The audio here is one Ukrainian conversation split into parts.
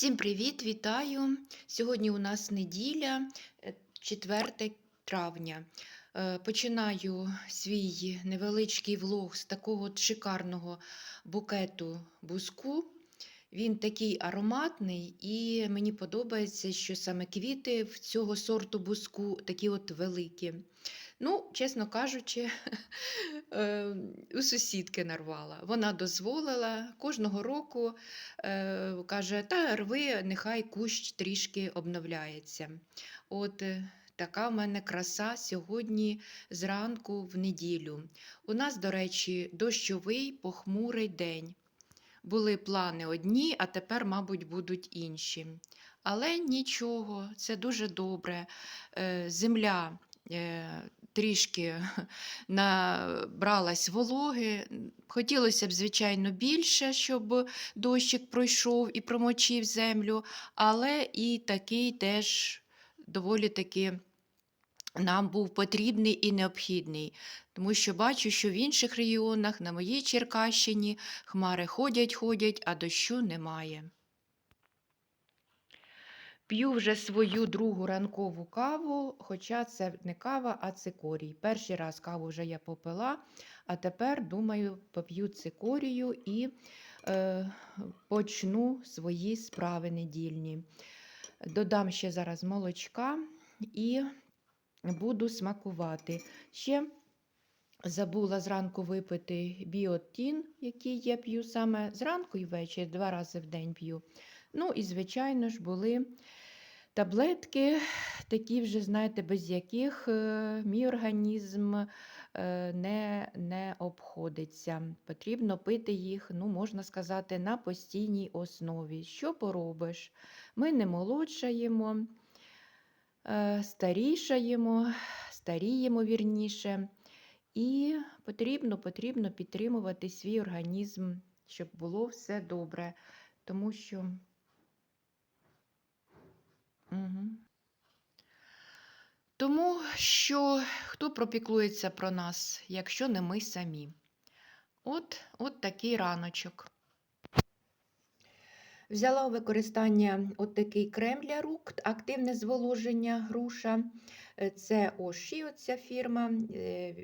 Всім привіт, вітаю! Сьогодні у нас неділя, е, 4 травня. Е, Починаю свій невеличкий влог з такого шикарного букету буску. Він такий ароматний, і мені подобається, що саме квіти в цього сорту буску такі от великі. Ну, чесно кажучи, е, у сусідки нарвала. Вона дозволила кожного року е, каже, та рви, нехай кущ трішки обновляється. От е, така в мене краса сьогодні зранку в неділю. У нас, до речі, дощовий похмурий день. Були плани одні, а тепер, мабуть, будуть інші. Але нічого, це дуже добре. Е, Земля трішки набралась вологи. Хотілося б, звичайно, більше, щоб дощик пройшов і промочив землю, але і такий теж доволі таки нам був потрібний і необхідний. Тому що бачу, що в інших регіонах, на моїй Черкащині, хмари ходять, ходять, а дощу немає. П'ю вже свою другу ранкову каву, хоча це не кава, а цикорій. Перший раз каву вже я попила, а тепер, думаю, поп'ю цикорію і е, почну свої справи недільні. Додам ще зараз молочка і буду смакувати. Ще забула зранку випити біотін, який я п'ю саме зранку і ввечері, два рази в день п'ю. Ну і, звичайно ж, були таблетки, такі вже, знаєте, без яких е, мій організм е, не, не обходиться. Потрібно пити їх, ну, можна сказати, на постійній основі. Що поробиш? Ми не молодшаємо, е, старішаємо, старіємо вірніше. І потрібно, потрібно підтримувати свій організм, щоб було все добре. Тому що Угу. Тому що хто пропіклується про нас, якщо не ми самі? От, от такий раночок. Взяла у використання от такий крем для рук, активне зволоження груша. Е, Це Оші, оця фірма, е,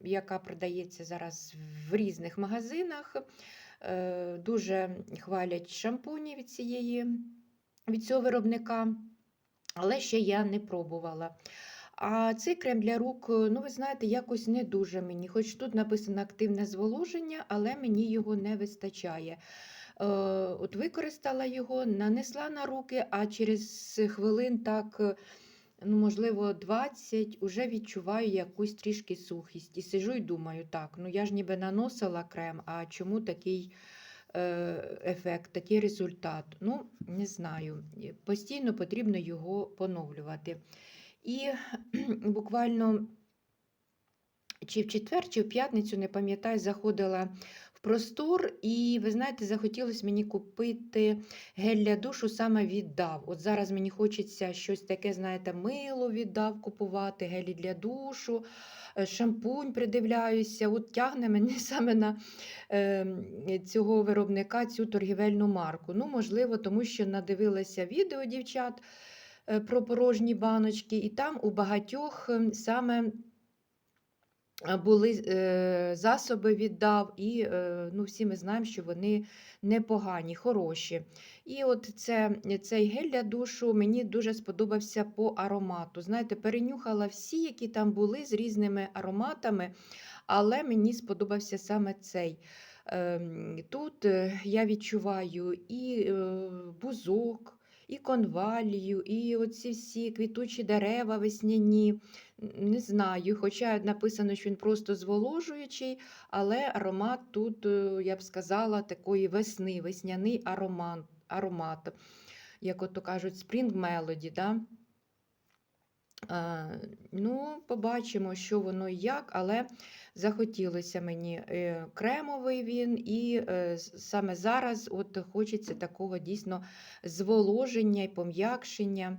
яка продається зараз в різних магазинах. Е, Дуже хвалять шампуні від цієї від цього виробника, але ще я не пробувала. А цей крем для рук, ну, ви знаєте, якось не дуже мені. Хоч тут написано активне зволоження, але мені його не вистачає. Е, От Використала його, нанесла на руки, а через хвилин так. Ну, можливо, 20, вже відчуваю якусь трішки сухість. І сижу і думаю, так, ну я ж ніби наносила крем, а чому такий Е, ефект, такий результат. Ну, не знаю. Постійно потрібно його поновлювати. І буквально чи в четвер, чи в п'ятницю, не пам'ятаю, заходила в простор, і, ви знаєте, захотілося мені купити гель для душу саме віддав. От зараз мені хочеться щось таке, знаєте, мило віддав купувати, гелі для душу. Е, шампунь придивляюся, от тягне мені саме на е, цього виробника цю торгівельну марку. Ну, можливо, тому що надивилася відео дівчат е, про порожні баночки, і там у багатьох ем, саме були е, засоби віддав, і е, ну, всі ми знаємо, що вони непогані, хороші. І от це, цей гель для душу мені дуже сподобався по аромату. Знаєте, перенюхала всі, які там були з різними ароматами, але мені сподобався саме цей. Ем, тут е, я відчуваю і бузок і конвалію, і оці всі квітучі дерева весняні. Не знаю, хоча написано, що він просто зволожуючий, але аромат тут, е, я б сказала, такої весни, весняний аромат, аромат як ото кажуть, Spring Melody. Да? Ну, побачимо, що воно і як, але захотілося мені е, кремовий він, і е, саме зараз от хочеться такого дійсно зволоження і пом'якшення.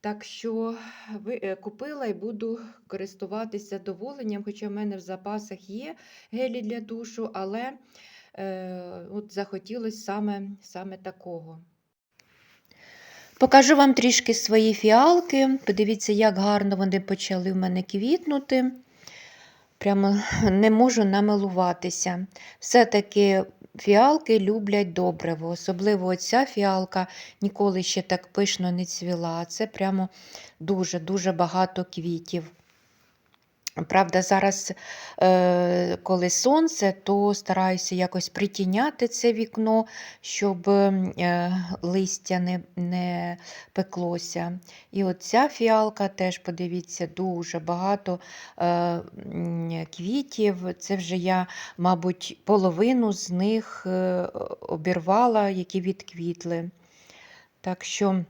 Так що е, купила і буду користуватися задоволенням, хоча в мене в запасах є гелі для душу, але от захотілося саме, саме такого. Покажу вам трішки свої фіалки. Подивіться, як гарно вони почали в мене квітнути. Прямо не можу намилуватися. Все-таки фіалки люблять добриво. Особливо ця фіалка ніколи ще так пишно не цвіла. Це прямо дуже-дуже багато квітів. Правда, зараз, е, коли сонце, то стараюся якось притіняти це вікно, щоб е, листя не, не пеклося. І от ця фіалка теж, подивіться, дуже багато е, квітів. Це вже я, мабуть, половину з них обірвала, які відквітли. Так що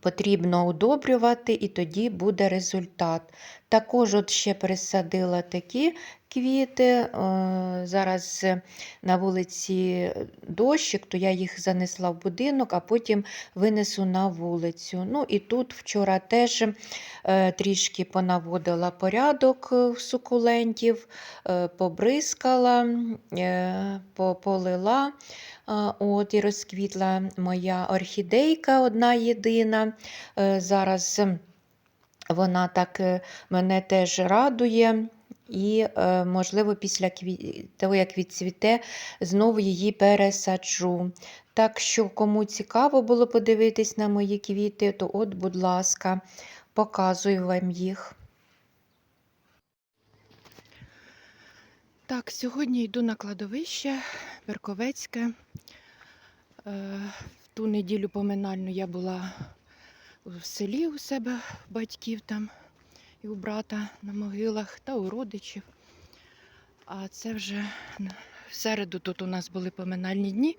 потрібно удобрювати, і тоді буде результат. Також от ще пересадила такі квіти. е, Зараз е, на вулиці дощик, то я їх занесла в будинок, а потім винесу на вулицю. Ну і тут вчора теж е, трішки понаводила порядок е, в сукулентів, е, побризкала, е, по- полила. От і розквітла моя орхідейка одна єдина. Е, Зараз вона так е, мене теж радує. І, е, можливо, після того, як відцвіте, знову її пересаджу. Так що, кому цікаво було подивитись на мої квіти, то от, будь ласка, показую вам їх. Так, сьогодні йду на кладовище Верковецьке. Е, В ту неділю поминальну я була в селі у себе, батьків там, і у брата на могилах та у родичів. А це вже в середу тут у нас були поминальні дні.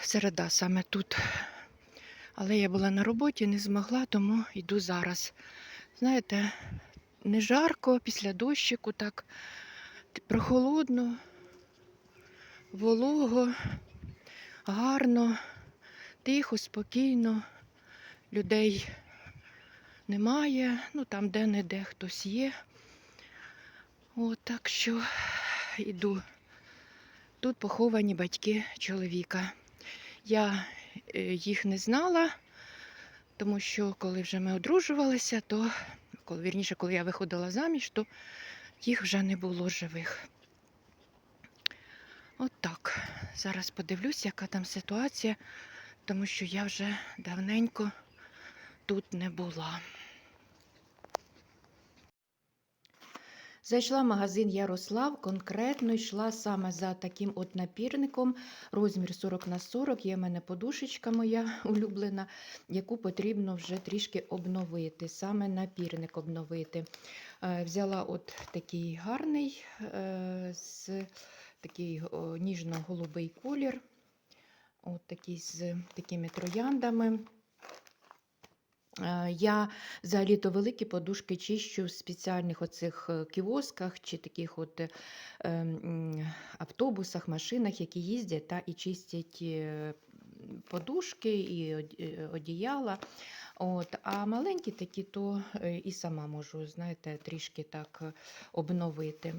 Середа саме тут. Але я була на роботі, не змогла, тому йду зараз. Знаєте, не жарко після дощику, так прохолодно, волого, гарно, тихо, спокійно. Людей немає, ну там де-не-де хтось є. От так що йду. Тут поховані батьки чоловіка. Я е, їх не знала, тому що коли вже ми одружувалися, то коли вірніше, коли я виходила заміж, то їх вже не було живих. От так. Зараз подивлюсь, яка там ситуація, тому що я вже давненько тут не була. Зайшла в магазин Ярослав, конкретно йшла саме за таким от напірником, розмір 40 на 40. Є в мене подушечка моя улюблена, яку потрібно вже трішки обновити, саме напірник обновити. Е, Взяла от такий гарний, е, з такий ніжно-голубий колір, от такий з такими трояндами. Е, Я взагалі-то великі подушки чищу в спеціальних оцих е, кіосках чи таких от е, автобусах, машинах, які їздять та і чистять подушки і одіяла. От, а маленькі такі, то і сама можу, знаєте, трішки так обновити.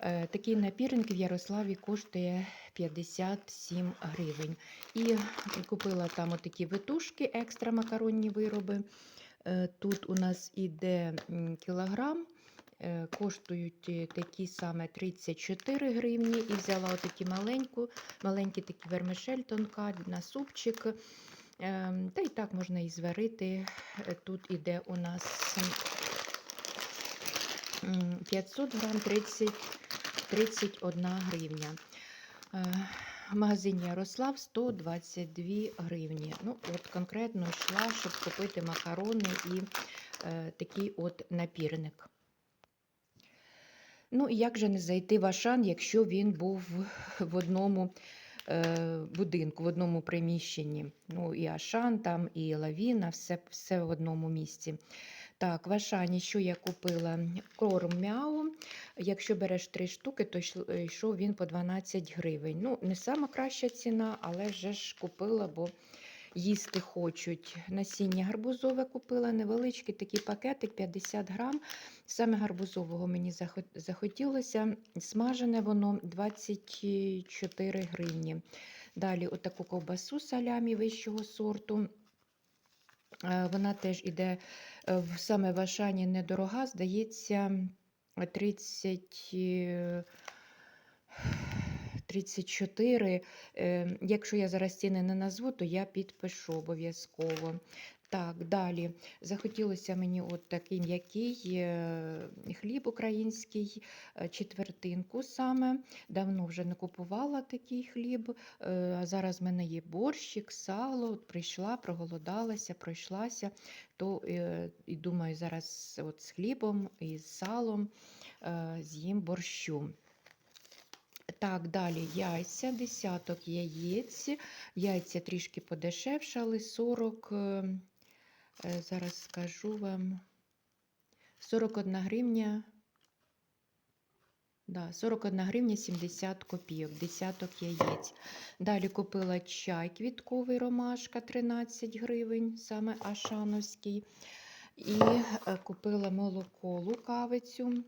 Е, Такий напірник в Ярославі коштує 57 гривень. І купила там отакі витушки, екстра макаронні вироби. Е, Тут у нас іде кілограм, е, коштують такі саме 34 гривні. І взяла отакі маленьку, маленький такий вермишель тонка на супчик. Ем, Та й так можна і зварити. Тут іде у нас 500 грам 30, 31 гривня. Е, В магазині Ярослав 122 гривні. Ну, от конкретно йшла, щоб купити макарони і е, такий от напірник. Ну, і як же не зайти в Ашан, якщо він був в одному е, будинку, в одному приміщенні. Ну, і Ашан там, і Лавіна, все, все в одному місці. Так, в Ашані, що я купила? Корм мяу. Якщо береш три штуки, то е, йшов він по 12 гривень. Ну, не сама краща ціна, але вже ж купила, бо їсти хочуть. Насіння гарбузове купила, невеличкий такий пакетик 50 грам. Саме гарбузового мені захотілося. Смажене воно 24 гривні. Далі отаку ковбасу салямі вищого сорту. Е, Вона теж іде е, в саме в Ашані недорога, здається, 30, е, 34. Е, Якщо я зараз ціни не назву, то я підпишу обов'язково. Так, далі. Захотілося мені от такий м'який е, хліб український, е, четвертинку саме. Давно вже не купувала такий хліб. Е, А зараз в мене є борщик, сало. От прийшла, проголодалася, пройшлася. То е, і думаю, зараз от з хлібом і з салом е, з'їм борщу. Так, далі яйця, десяток яєць. Яйця трішки подешевшали, 40, е, е, зараз скажу вам, 41 гривня. Да, 41 гривня 70 копійок, десяток яєць. Далі купила чай квітковий ромашка 13 гривень, саме Ашановський. І е, купила молоко лукавицю.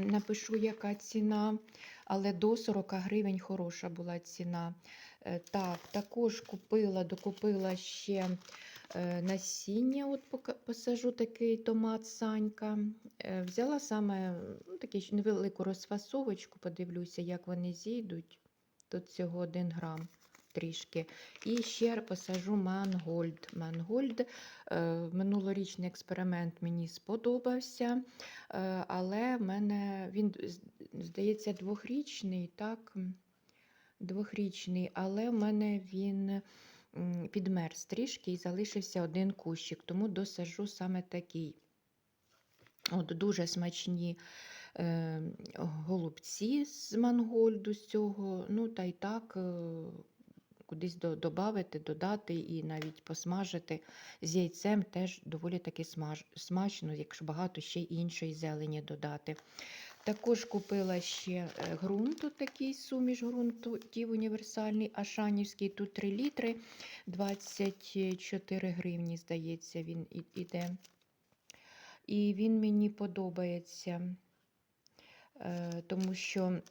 Напишу, яка ціна, але до 40 гривень хороша була ціна. Е, Так, також купила, докупила ще е, насіння. От посажу такий томат Санька. Е, Взяла саме ну, таку невелику розфасовочку, подивлюся, як вони зійдуть. Тут всього 1 грам трішки. І ще посажу мангольд. Мангольд. Минулорічний експеримент мені сподобався. Але в мене він, здається, двохрічний, так? Двохрічний, але в мене він підмерз трішки і залишився один кущик, тому досажу саме такий. От дуже смачні е, голубці з мангольду з цього. Ну, та й так е, кудись до, додати, додати і навіть посмажити з яйцем теж доволі таки смаж, смачно, якщо багато ще іншої зелені додати. Також купила ще е, ґрунт, такий суміш ґрунтів універсальний, Ашанівський, тут 3 літри, 24 гривні, здається, він іде. І він мені подобається, е, тому що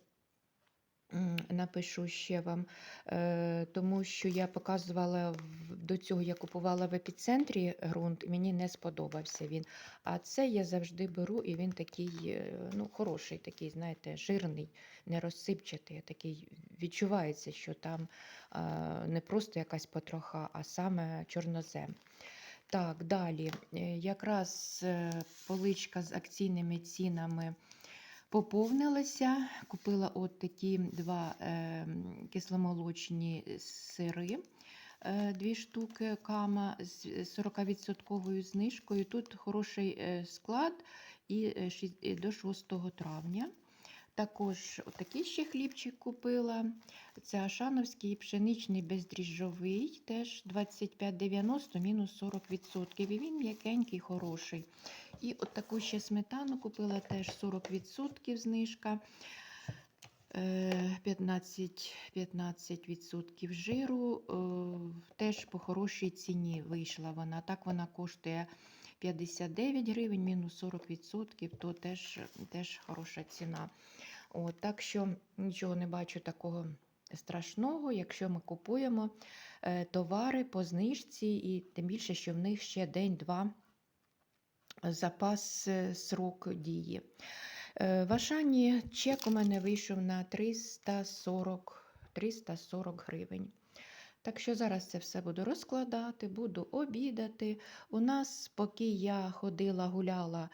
напишу ще вам, е, тому що я показувала до цього, я купувала в епіцентрі ґрунт, і мені не сподобався він. А це я завжди беру, і він такий е, ну, хороший, такий, знаєте, жирний, не розсипчатий, такий відчувається, що там не просто якась потроха, а саме чорнозем. Так, далі. Е, Якраз поличка з акційними цінами поповнилася. Купила от такі два е, кисломолочні сири. е, Дві штуки кама з 40% знижкою. Тут хороший е, склад і е, до 6 травня. Також отакий ще хлібчик купила. Це Ашановський пшеничний бездріжджовий, теж 25,90 мінус 40%. І він м'якенький, хороший. І от таку ще сметану купила теж 40% знижка. Е, 15, 15% жиру. е, Теж по хорошій ціні вийшла вона. Так вона коштує 59 гривень, мінус 40%, то теж, теж хороша ціна. От, так що нічого не бачу такого страшного, якщо ми купуємо е, товари по знижці, і тим більше, що в них ще день-два запас е, срок дії. Е, В Ашані чек у мене вийшов на 340, 340 гривень. Так що зараз це все буду розкладати, буду обідати. У нас, поки я ходила, гуляла,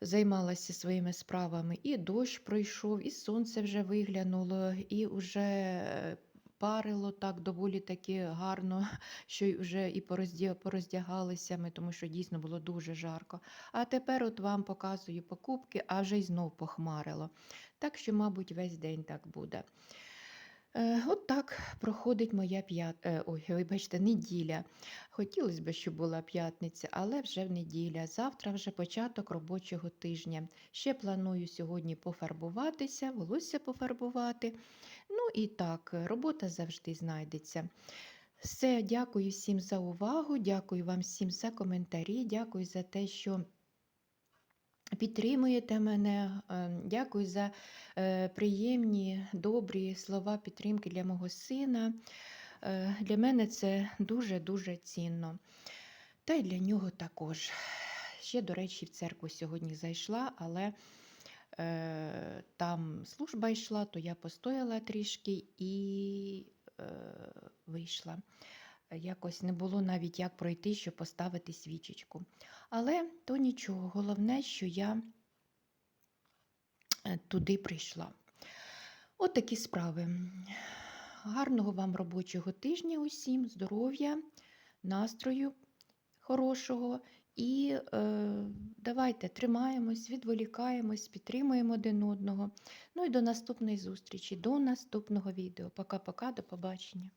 займалася своїми справами, і дощ пройшов, і сонце вже виглянуло, і вже парило так доволі таки гарно, що вже і пороздягалися ми, тому що дійсно було дуже жарко. А тепер от вам показую покупки, а вже й знов похмарило. Так що, мабуть, весь день так буде. Е, От так проходить моя п'ят... е, вибачте, неділя. Хотілося б, щоб була п'ятниця, але вже в неділя. Завтра вже початок робочого тижня. Ще планую сьогодні пофарбуватися, волосся пофарбувати. Ну і так, робота завжди знайдеться. Все, дякую всім за увагу, дякую вам всім за коментарі, дякую за те, що підтримуєте мене. е, Дякую за е, приємні, добрі слова підтримки для мого сина. Е, Для мене це дуже-дуже цінно. Та й для нього також. Ще, до речі, в церкву сьогодні зайшла, але е, там служба йшла, то я постояла трішки і е, вийшла. Якось не було навіть як пройти, щоб поставити свічечку. Але то нічого, головне, що я е, туди прийшла. От такі справи. Гарного вам робочого тижня усім, здоров'я, настрою хорошого. І е, давайте тримаємось, відволікаємось, підтримуємо один одного. Ну і до наступної зустрічі, до наступного відео. Пока-пока, до побачення.